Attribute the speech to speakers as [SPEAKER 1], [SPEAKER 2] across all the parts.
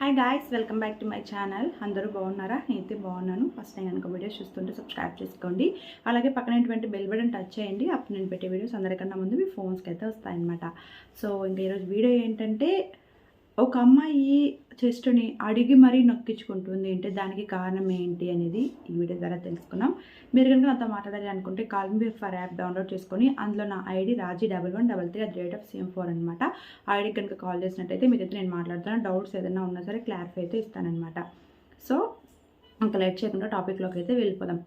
[SPEAKER 1] Hi guys welcome back to my channel అందరూ బాగున్నారా? నేనైతే బాగున్నాను. ఫస్ట్ టైం కనుక వీడియోస్ చూస్తుంటే సబ్స్క్రైబ్ చేసుకోండి. అలాగే పక్కనటువంటి బెల్ బటన్ టచ్ చేయండి. అప్పుడు నేను పెట్టే వీడియోస్ అందరికన్నా ముందు మీ ఫోన్స్కి అయితే వస్తాయన్నమాట. సో ఇంకా ఈరోజు వీడియో ఏంటంటే ఒక అమ్మాయి చెస్ట్ని అడిగి మరీ నొక్కించుకుంటుంది. అంటే దానికి కారణం ఏంటి అనేది ఈ వీడియో ద్వారా తెలుసుకున్నాం. మీరు కనుక నాతో మాట్లాడాలి అనుకుంటే call me for app download చేసుకొని అందులో నా ID Raji double one double three at rate of same four అనమాట ఐడి కనుక కాల్ చేసినట్టయితే మీరైతే నేను మాట్లాడుతాను డౌట్స్ ఏదైనా ఉన్నా సరే క్లారిఫై అయితే ఇస్తానమాట సో ఇంకా లైట్ చేయకుండా టాపిక్లోకి అయితే వెళ్ళిపోదాం.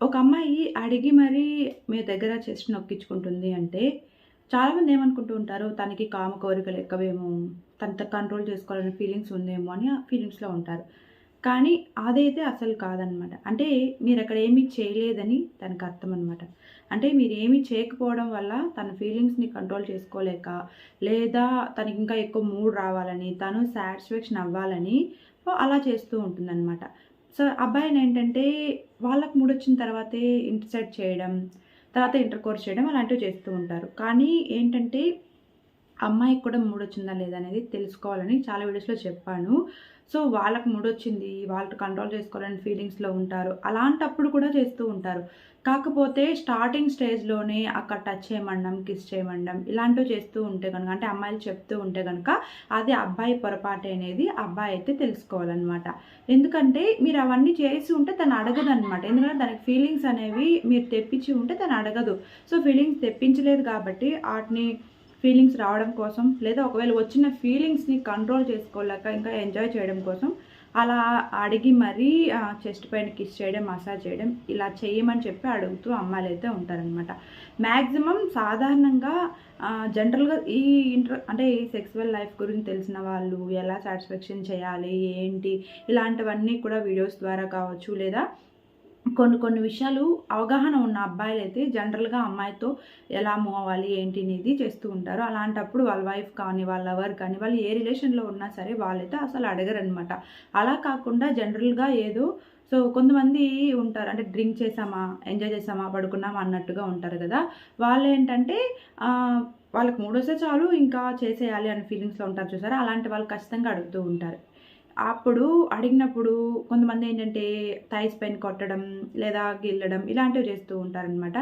[SPEAKER 1] ఒక అమ్మాయి అడిగి మరీ మీ దగ్గర చెస్ట్ నొక్కించుకుంటుంది అంటే చాలామంది ఏమనుకుంటూ ఉంటారు తనకి కామ కోరికలు ఎక్కువేమో తనతో కంట్రోల్ చేసుకోవాలనే ఫీలింగ్స్ ఉందేమో అని ఆ ఫీలింగ్స్లో ఉంటారు. కానీ అదైతే అసలు కాదనమాట. అంటే మీరు అక్కడ ఏమీ చేయలేదని తనకు అర్థం అనమాట అంటే మీరు ఏమీ చేయకపోవడం వల్ల తన ఫీలింగ్స్ని కంట్రోల్ చేసుకోలేక లేదా తనకి ఇంకా ఎక్కువ మూడ్ రావాలని తను సాటిస్ఫాక్షన్ అవ్వాలని అలా చేస్తూ ఉంటుందన్నమాట సో అబ్బాయిని ఏంటంటే వాళ్ళకు మూడు వచ్చిన తర్వాతే ఇంటర్సెట్ చేయడం తర్వాత ఇంటర్ కోర్స్ చేయడం అలాంటివి చేస్తూ ఉంటారు. కానీ ఏంటంటే అమ్మాయికి కూడా మూడు వచ్చిందా లేదా అనేది తెలుసుకోవాలని చాలా వీడియోస్లో చెప్పాను. సో వాళ్ళకు మూడు వచ్చింది వాళ్ళు కంట్రోల్ చేసుకోవాలని ఫీలింగ్స్లో ఉంటారు. అలాంటప్పుడు కూడా చేస్తూ ఉంటారు. కాకపోతే స్టార్టింగ్ స్టేజ్లోనే అక్కడ టచ్ చేయమండం కిస్ చేయమండం ఇలాంటివి చేస్తూ ఉంటే కనుక అంటే అమ్మాయిలు చెప్తూ ఉంటే కనుక అది అబ్బాయి పొరపాటు అనేది అబ్బాయి అయితే తెలుసుకోవాలన్నమాట. ఎందుకంటే మీరు అవన్నీ చేసి ఉంటే తను అడగదు అనమాట ఎందుకంటే దానికి ఫీలింగ్స్ అనేవి మీరు తెప్పించి ఉంటే తను అడగదు. సో ఫీలింగ్స్ తెప్పించలేదు కాబట్టి వాటిని ఫీలింగ్స్ రావడం కోసం లేదా ఒకవేళ వచ్చిన ఫీలింగ్స్ని కంట్రోల్ చేసుకోలేక ఇంకా ఎంజాయ్ చేయడం కోసం అలా అడిగి మరీ చెస్ట్ పైన కిస్ చేయడం మసాజ్ చేయడం ఇలా చేయమని చెప్పి అడుగుతూ అమ్మాయిలు అయితే ఉంటారనమాట మ్యాక్సిమం సాధారణంగా జనరల్గా ఈ ఇంటర్ అంటే ఈ సెక్సువల్ లైఫ్ గురించి తెలిసిన వాళ్ళు ఎలా సాటిస్ఫాక్షన్ చేయాలి ఏంటి ఇలాంటివన్నీ కూడా వీడియోస్ ద్వారా కావచ్చు లేదా కొన్ని కొన్ని విషయాలు అవగాహన ఉన్న అబ్బాయిలు అయితే జనరల్గా అమ్మాయితో ఎలా మూవ్ అవ్వాలి ఏంటి అనేది చేస్తూ ఉంటారు. అలాంటప్పుడు వాళ్ళ వైఫ్ కానీ వాళ్ళ లవర్ కానీ వాళ్ళు ఏ రిలేషన్లో ఉన్నా సరే వాళ్ళైతే అసలు అడగరు అనమాట అలా కాకుండా జనరల్గా ఏదో సో కొంతమంది ఉంటారు అంటే డ్రింక్ చేసామా ఎంజాయ్ చేసామా పడుకున్నామా అన్నట్టుగా ఉంటారు కదా. వాళ్ళు ఏంటంటే వాళ్ళకి మూడోసే చాలు ఇంకా చేసేయాలి అనే ఫీలింగ్స్లో ఉంటారు చూసారా? అలాంటి వాళ్ళు ఖచ్చితంగా అడుగుతూ ఉంటారు. అప్పుడు అడిగినప్పుడు కొంతమంది ఏంటంటే థైస్ పైన కొట్టడం లేదా గిల్లడం ఇలాంటివి చేస్తూ ఉంటారనమాట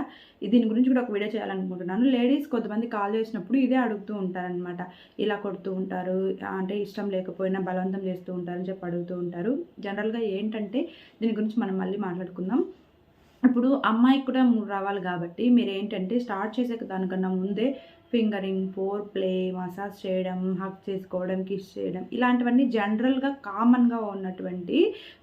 [SPEAKER 1] దీని గురించి కూడా ఒక వీడియో చేయాలనుకుంటున్నాను. లేడీస్ కొంతమంది కాల్ చేసినప్పుడు ఇదే అడుగుతూ ఉంటారనమాట ఇలా కొడుతూ ఉంటారు అంటే ఇష్టం లేకపోయినా బలవంతం చేస్తూ ఉంటారని చెప్పి అడుగుతూ ఉంటారు. జనరల్గా ఏంటంటే దీని గురించి మనం మళ్ళీ మాట్లాడుకుందాం. ఇప్పుడు అమ్మాయికి కూడా మూడు రావాలి కాబట్టి మీరు ఏంటంటే స్టార్ట్ చేసే దానికన్నా ముందే ఫింగరింగ్ ఫోర్ ప్లే మసాజ్ చేయడం హక్ చేసుకోవడం కిస్ చేయడం ఇలాంటివన్నీ జనరల్గా కామన్గా ఉన్నటువంటి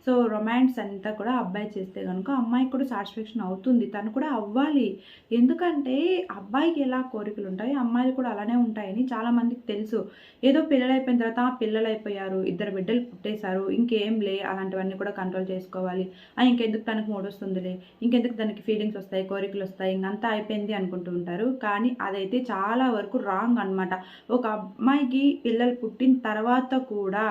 [SPEAKER 1] సో రొమాన్స్ అంతా కూడా అబ్బాయి చేస్తే కనుక అమ్మాయికి కూడా సాటిస్ఫాక్షన్ అవుతుంది. తను కూడా అవ్వాలి. ఎందుకంటే అబ్బాయికి ఎలా కోరికలు ఉంటాయి? అమ్మాయిలు కూడా అలానే ఉంటాయని చాలామందికి తెలుసు. ఏదో పిల్లలు అయిపోయిన తర్వాత పిల్లలు అయిపోయారు ఇద్దరు బిడ్డలు పుట్టేశారు ఇంకేం లే అలాంటివన్నీ కూడా కంట్రోల్ చేసుకోవాలి. ఇంకెందుకు తనకు మూడు వస్తుందిలే ఇంకెందుకు దానికి ఫీలింగ్స్ వస్తాయి కోరికలు వస్తాయి ఇంకంతా అయిపోయింది అనుకుంటూ ఉంటారు. కానీ అదైతే చాలా చాలా వరకు రాంగ్ అనమాట ఒక అమ్మాయికి పిల్లలు పుట్టిన తర్వాత కూడా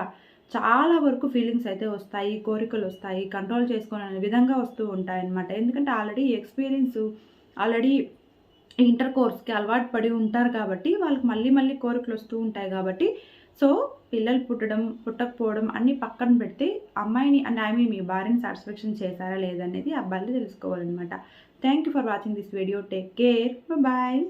[SPEAKER 1] చాలా వరకు ఫీలింగ్స్ అయితే వస్తాయి కోరికలు వస్తాయి కంట్రోల్ చేసుకునే విధంగా వస్తూ ఉంటాయన్నమాట. ఎందుకంటే ఆల్రెడీ ఎక్స్పీరియన్స్ ఆల్రెడీ ఇంటర్ కోర్స్కి అలవాటు పడి ఉంటారు కాబట్టి వాళ్ళకి మళ్ళీ మళ్ళీ కోరికలు వస్తూ ఉంటాయి కాబట్టి సో పిల్లలు పుట్టడం పుట్టకపోవడం అన్నీ పక్కన పెడితే అమ్మాయిని అండ్ ఐ మీన్ మీ భార్యని సాటిస్ఫాక్షన్ చేశారా లేదనేది అబ్బాయిలు తెలుసుకోవాలన్నమాట. Thank you for watching this video. Take care. Bye.